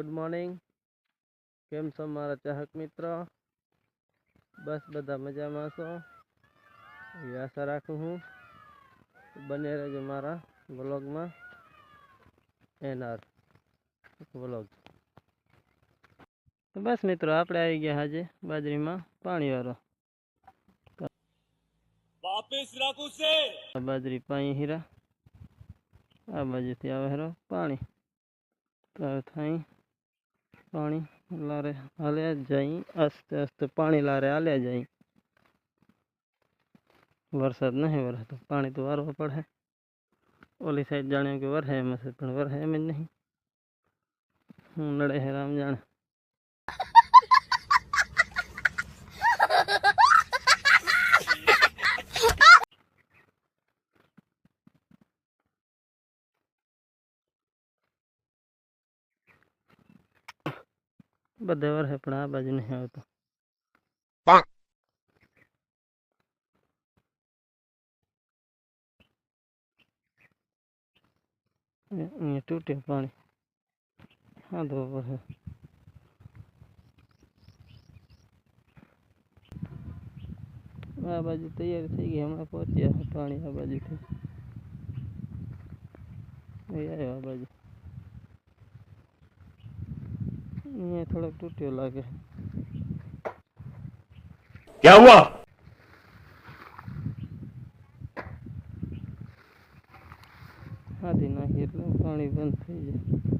Good morning. केम छो मार चाहक मित्र? बस बदा मज़ा में छो। ये आशा राखू हूँ बने रहो मार ब्लॉग में। एनआर ब्लॉग तो बस मित्रों आप गया आज बाजरी में पानी वालों बाजरी पाई हीरा। आ बाजू थी आरो पानी तो थी થઈ પાણી લારે હાલ્યા જઈ આસ્તે આસ્તે પાણી લારે હાલ્યા જઈ વરસાદ નહીં વરસતો પાણી તો વારવું પડે ઓલી સાઈડ જાણ્યું કે વરહે એમ હશે પણ વરહે એમ જ નહીં હું નડે હે રામ જાણે બધે વરહે પણ આ બાજુ નહીં આવતો એ અહીંયા તૂટ્યું પાણી હા તો પડે આ બાજુ તૈયાર થઈ ગઈ હમણાં પહોંચ્યા છે પાણી આ બાજુથી એ આવ્યો આ બાજુ અહીંયા થોડોક તૂટ્યો લાગે. ક્યાં હુઆ? હાથી નાખી એટલે પાણી બંધ થઈ જાય.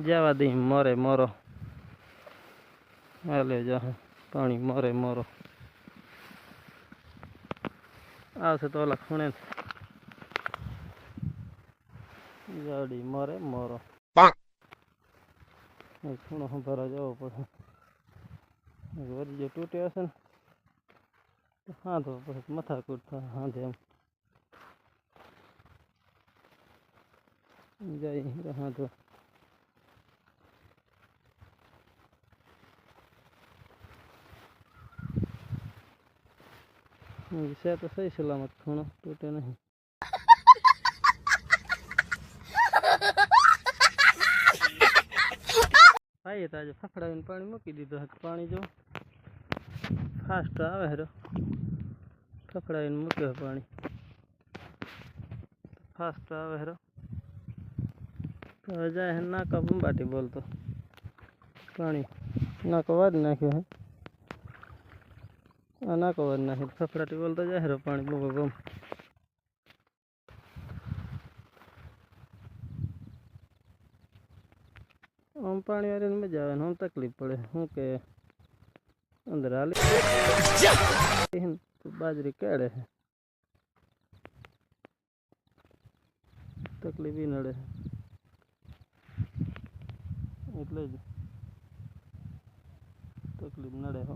જવા દઈ મોરે મોરો હાલે જા પાણી મોરે મોરો આવશે તો ઓલા ખૂણે જાડી મોરે મોરો એ ખૂણો ભરા જવો પડે વરી જો તૂટ્યો હશે ને તો હાંધો પછી મથાકૂટ થાય હાંધે એમ જાય હાંધો હમ, છે તો સહી સલામત ખૂણો તૂટે નહીં. આવીએ તો આજે ફફડાવીને પાણી મૂકી દીધું હતું. પાણી જો ફાસ્ટ આવે હેરો. ફફડાવીને મૂક્યો પાણી. ફાસ્ટ આવે હેરો. તો જાય નાકા બંબાટી બોલતો. પાણી નાકો વાદ નાખ્યો હે. આ કવર નાખ્યો ફફડાટી બોલતા જાય હેરો પાણી બહુ ગમ. આમ પાણી વાળીને મજા આવે ને આમ તકલીફ પડે. શું કે અંદર હાલી. બાજરી કેળે છે. તકલીફ ઈ નડે એટલે જ તકલીફ નડે હો.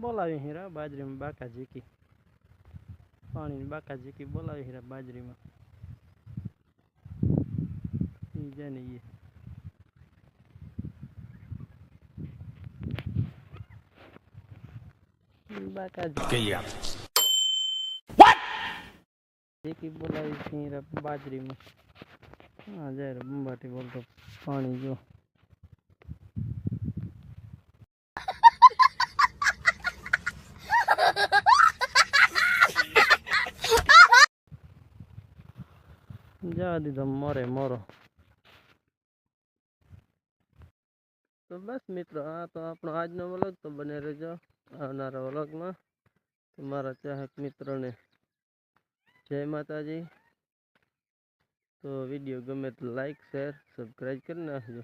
બોલાવી હીરા બાજરીમાં બાકા ઝીકી પાણી બાકાજી કી બોલાવી હીરા બાજરીમાં ઈ જાય ને ઈ ઈ બાકાજી જેકી બોલાવી છે હીરા બાજરીમાં હા જાય રે બંબાટી બોલતો પાણી જો જવા દીધો મોરે મોરો તો બસ મિત્રો, આ તો આપણો આજનો વ્લોગ તો બને રહેજો. આવનારા વ્લોગમાં તમારા ચાહક મિત્રોને જય માતાજી. તો વીડિયો ગમે તો લાઈક શેર સબસ્ક્રાઈબ કરી નાખજો.